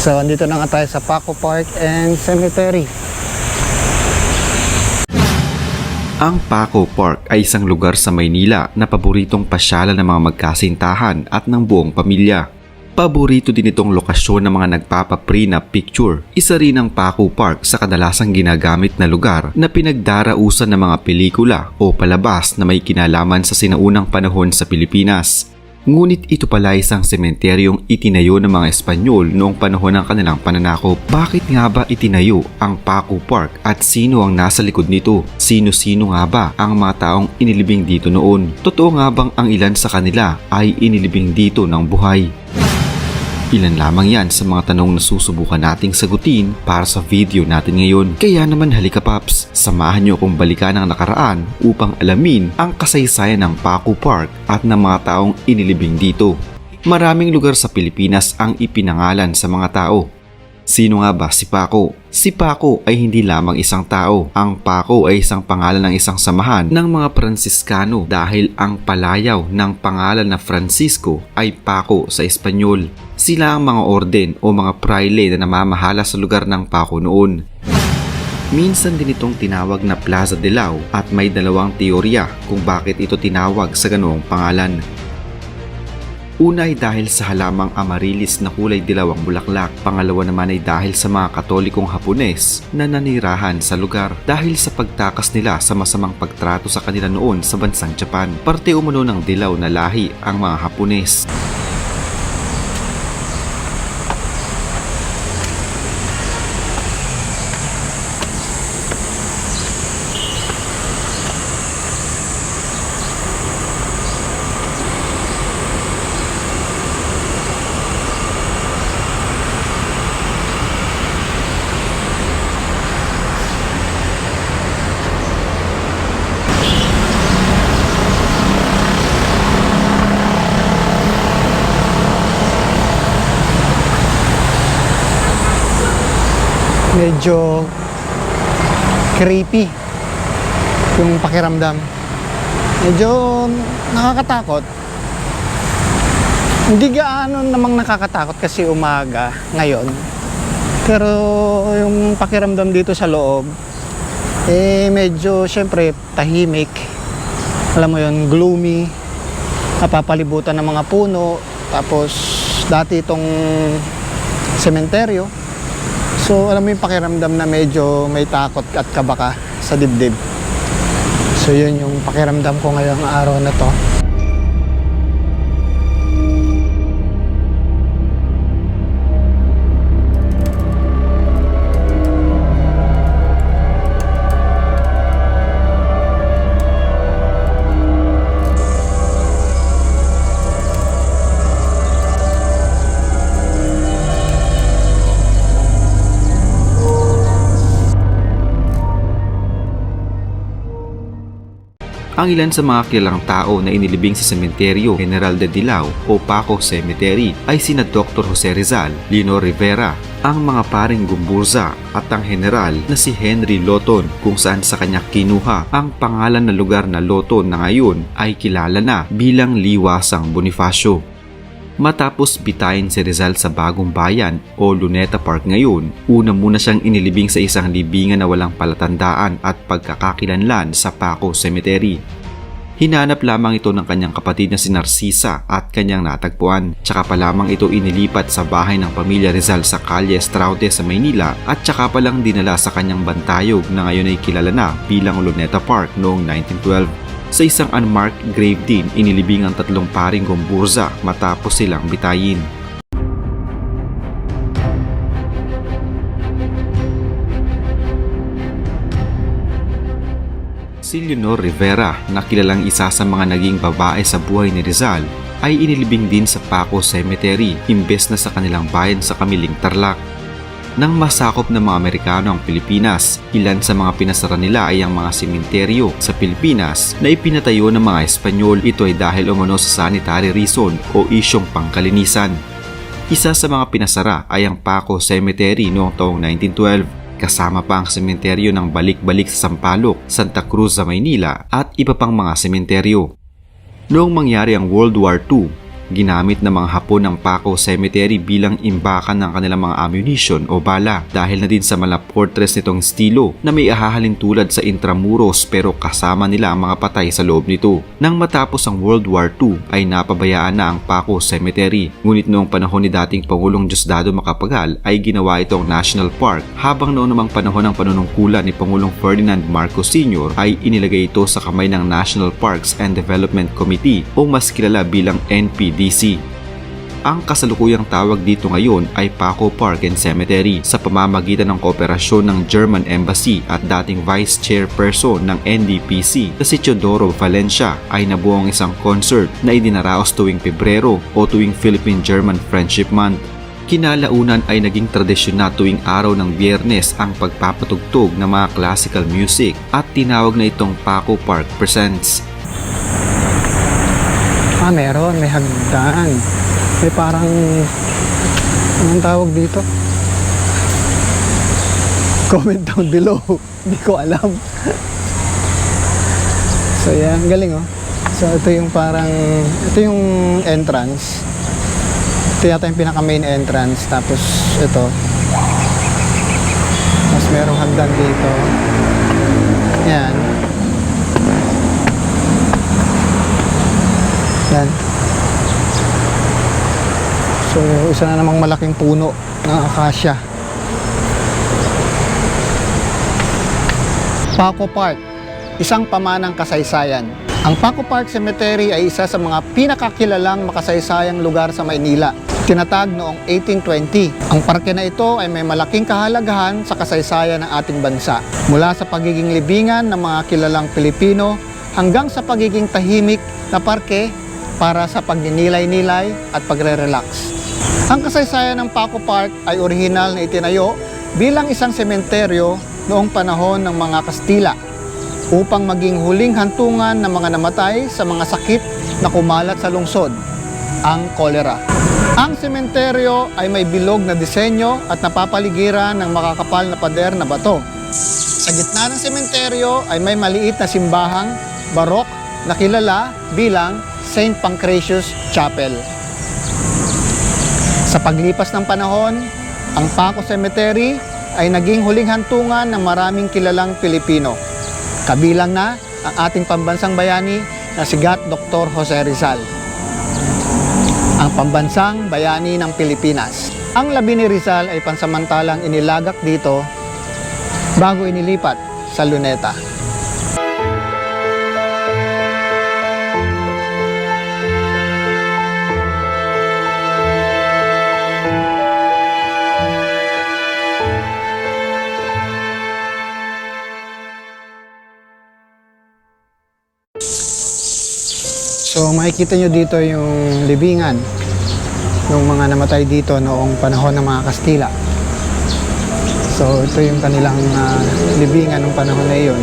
So, andito na nga tayo sa Paco Park and Cemetery. Ang Paco Park ay isang lugar sa Maynila na paboritong pasyalan ng mga magkasintahan at ng buong pamilya. Paborito din itong lokasyon ng mga nagpapapre na picture. Isa rin ang Paco Park sa kadalasang ginagamit na lugar na pinagdarausan ng mga pelikula o palabas na may kinalaman sa sinaunang panahon sa Pilipinas. Ngunit ito pala isang sementeryong itinayo ng mga Espanyol noong panahon ng kanilang pananakop. Bakit nga ba itinayo ang Paco Park at sino ang nasa likod nito? Sino-sino nga ba ang mga taong inilibing dito noon? Totoo nga bang ang ilan sa kanila ay inilibing dito ng buhay? Ilan lamang yan sa mga tanong na susubukan nating sagutin para sa video natin ngayon. Kaya naman halika paps, samahan niyo akong balikan ang nakaraan upang alamin ang kasaysayan ng Paco Park at ng mga taong inilibing dito. Maraming lugar sa Pilipinas ang ipinangalan sa mga tao. Sino nga ba si Paco? Si Paco ay hindi lamang isang tao. Ang Paco ay isang pangalan ng isang samahan ng mga Pransiskano dahil ang palayaw ng pangalan na Francisco ay Paco sa Espanyol. Sila ang mga orden o mga praile na namamahala sa lugar ng Paco noon. Minsan din itong tinawag na Plaza de Lao at may dalawang teorya kung bakit ito tinawag sa ganoong pangalan. Una ay dahil sa halamang amarilis na kulay dilaw ang bulaklak. Pangalawa naman ay dahil sa mga katolikong Hapones na nanirahan sa lugar dahil sa pagtakas nila sa masamang pagtrato sa kanila noon sa bansang Japan. Parte umano ng dilaw na lahi ang mga Hapones. Medyo creepy yung pakiramdam. Medyo nakakatakot. Hindi gaano namang nakakatakot kasi umaga ngayon. Pero yung pakiramdam dito sa loob, eh medyo syempre tahimik. Alam mo yon gloomy. Napapalibutan ng mga puno. Tapos dati itong sementeryo. So alam mo yung pakiramdam na medyo may takot at kabaka sa dibdib. So yun yung pakiramdam ko ngayong araw na to. Ang ilan sa mga kilalang tao na inilibing sa sementeryo General de Dilao o Paco Cemetery ay sina Dr. Jose Rizal, Lino Rivera, ang mga paring Gumburza at ang general na si Henry Loton kung saan sa kanya kinuha ang pangalan ng lugar na Loton na ngayon ay kilala na bilang Liwasang Bonifacio. Matapos bitayin si Rizal sa bagong bayan o Luneta Park ngayon, una muna siyang inilibing sa isang libingan na walang palatandaan at pagkakakilanlan sa Paco Cemetery. Hinanap lamang ito ng kanyang kapatid na si Narcisa at kanyang natagpuan. Tsaka pa lamang ito inilipat sa bahay ng pamilya Rizal sa Calle Estraute sa Maynila at tsaka pa lang dinala sa kanyang bantayog na ngayon ay kilala na bilang Luneta Park noong 1912. Sa isang unmarked grave din, inilibing ang tatlong paring gomburza matapos silang bitayin. Si Leonor Rivera na kilalang isa sa mga naging babae sa buhay ni Rizal ay inilibing din sa Paco Cemetery imbes na sa kanilang bayan sa Kamiling Tarlac. Nang masakop ng mga Amerikano ang Pilipinas, ilan sa mga pinasara nila ay ang mga simenteryo sa Pilipinas na ipinatayo ng mga Espanyol. Ito ay dahil umano sa sanitary reason o isyong pangkalinisan. Isa sa mga pinasara ay ang Paco Cemetery noong taong 1912 kasama pa ang sementeryo ng balik-balik sa Sampaloc, Santa Cruz sa Maynila at iba pang mga sementeryo. Noong mangyari ang World War II, ginamit ng mga Hapon ang Paco Cemetery bilang imbakan ng kanilang mga ammunition o bala dahil na din sa mala fortress nitong estilo na may ahahalin tulad sa intramuros pero kasama nila ang mga patay sa loob nito. Nang matapos ang World War II ay napabayaan na ang Paco Cemetery ngunit noong panahon ni dating Pangulong Diosdado Macapagal ay ginawa itong National Park habang noong namang panahon ng panunungkulan ni Pangulong Ferdinand Marcos Sr. ay inilagay ito sa kamay ng National Parks and Development Committee o mas kilala bilang NPDC. Ang kasalukuyang tawag dito ngayon ay Paco Park and Cemetery sa pamamagitan ng kooperasyon ng German Embassy at dating Vice Chairperson ng NDPC na si Teodoro Valencia ay nabuong isang concert na idinaraos tuwing Pebrero o tuwing Philippine-German Friendship Month. Kinalaunan ay naging tradisyon na tuwing araw ng biyernes ang pagpapatugtog ng mga classical music at tinawag na itong Paco Park Presents. Ah, meron. May hagdan. May parang... Anong tawag dito? Comment down below. Hindi ko alam. so, yan. Galing, oh. So, ito yung parang... Ito yung entrance. Ito yata yung pinaka main entrance. Tapos, ito. Tapos, merong hagdan dito. Yan. Yan. So, isa na namang malaking puno ng akasya. Paco Park, isang pamanang kasaysayan. Ang Paco Park Cemetery ay isa sa mga pinakakilalang makasaysayang lugar sa Maynila. Tinatag noong 1820. Ang parke na ito ay may malaking kahalagahan sa kasaysayan ng ating bansa. Mula sa pagiging libingan ng mga kilalang Pilipino hanggang sa pagiging tahimik na parke para sa pagninilay-nilay at pagre-relax. Ang kasaysayan ng Paco Park ay orihinal na itinayo bilang isang sementeryo noong panahon ng mga Kastila upang maging huling hantungan ng mga namatay sa mga sakit na kumalat sa lungsod, ang kolera. Ang sementeryo ay may bilog na disenyo at napapaligiran ng makakapal na pader na bato. Sa gitna ng sementeryo ay may maliit na simbahang barok na kilala bilang St. Pancratius Chapel. Sa paglipas ng panahon, ang Paco Cemetery ay naging huling hantungan ng maraming kilalang Pilipino. Kabilang na ang ating pambansang bayani na si Gat Dr. Jose Rizal. Ang pambansang bayani ng Pilipinas. Ang labi ni Rizal ay pansamantalang inilagak dito bago inilipat sa Luneta. So makikita nyo dito yung libingan ng mga namatay dito noong panahon ng mga Kastila. So ito yung kanilang ah, libingan ng panahon na iyon.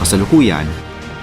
Kasalukuyan,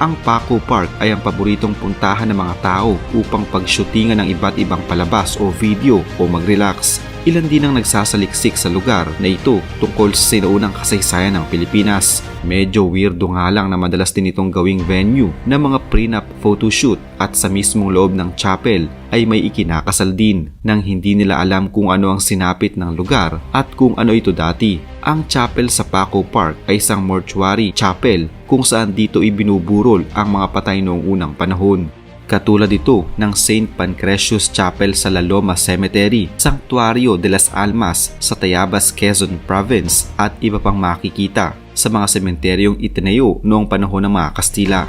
ang Paco Park ay ang paboritong puntahan ng mga tao upang pagshootingan ng iba't ibang palabas o video o mag-relax. Ilan din ang nagsasaliksik sa lugar na ito tungkol sa sinaunang kasaysayan ng Pilipinas. Medyo weirdo nga lang na madalas din itong gawing venue ng mga prenup photoshoot at sa mismong loob ng chapel ay may ikinakasal din nang hindi nila alam kung ano ang sinapit ng lugar at kung ano ito dati. Ang chapel sa Paco Park ay isang mortuary chapel kung saan dito ibinuburol ang mga patay noong unang panahon. Katulad ito ng St. Pancratius Chapel sa La Loma Cemetery, Sanctuario de las Almas sa Tayabas, Quezon Province at iba pang makikita sa mga sementeryong itinayo noong panahon ng mga Kastila.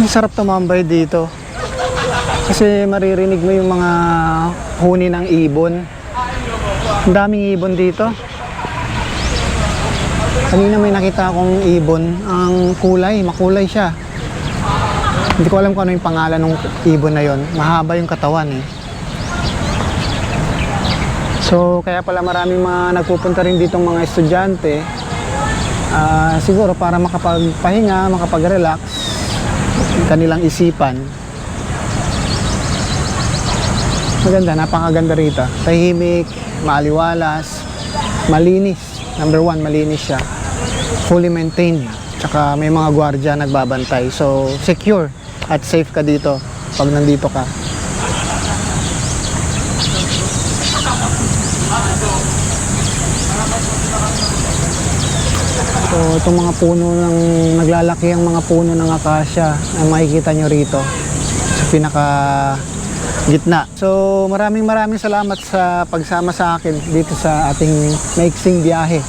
Ang sarap tumambay dito. Kasi maririnig mo yung mga huni ng ibon. Ang daming ibon dito. Kanina may nakita akong ibon. Ang kulay, makulay siya. Hindi ko alam kung ano yung pangalan ng ibon na yon. Mahaba yung katawan eh. So, kaya pala maraming mga nagpupunta rin ditong mga estudyante. Ah, siguro para makapagpahinga, makapag-relax kanilang isipan. Maganda, napakaganda rito. Tahimik, maaliwalas, malinis. Number one, malinis siya. Fully maintained. Tsaka may mga gwardya nagbabantay. So, secure at safe ka dito pag nandito ka. So, itong mga puno ng naglalaki ang mga puno ng akasya na makikita nyo rito sa pinaka gitna. So, maraming maraming salamat sa pagsama sa akin dito sa ating maiksing biyahe.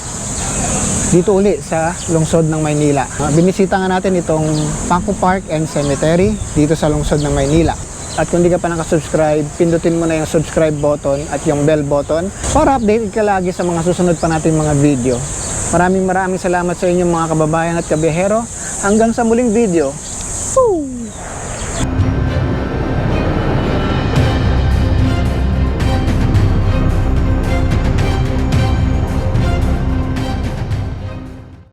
Dito uli sa lungsod ng Maynila. Uh, Binisita nga natin itong Paco Park and Cemetery dito sa lungsod ng Maynila. At kung di ka pa nakasubscribe, pindutin mo na yung subscribe button at yung bell button para updated ka lagi sa mga susunod pa natin mga video. Maraming maraming salamat sa inyong mga kababayan at kabiyahero. Hanggang sa muling video. Woo!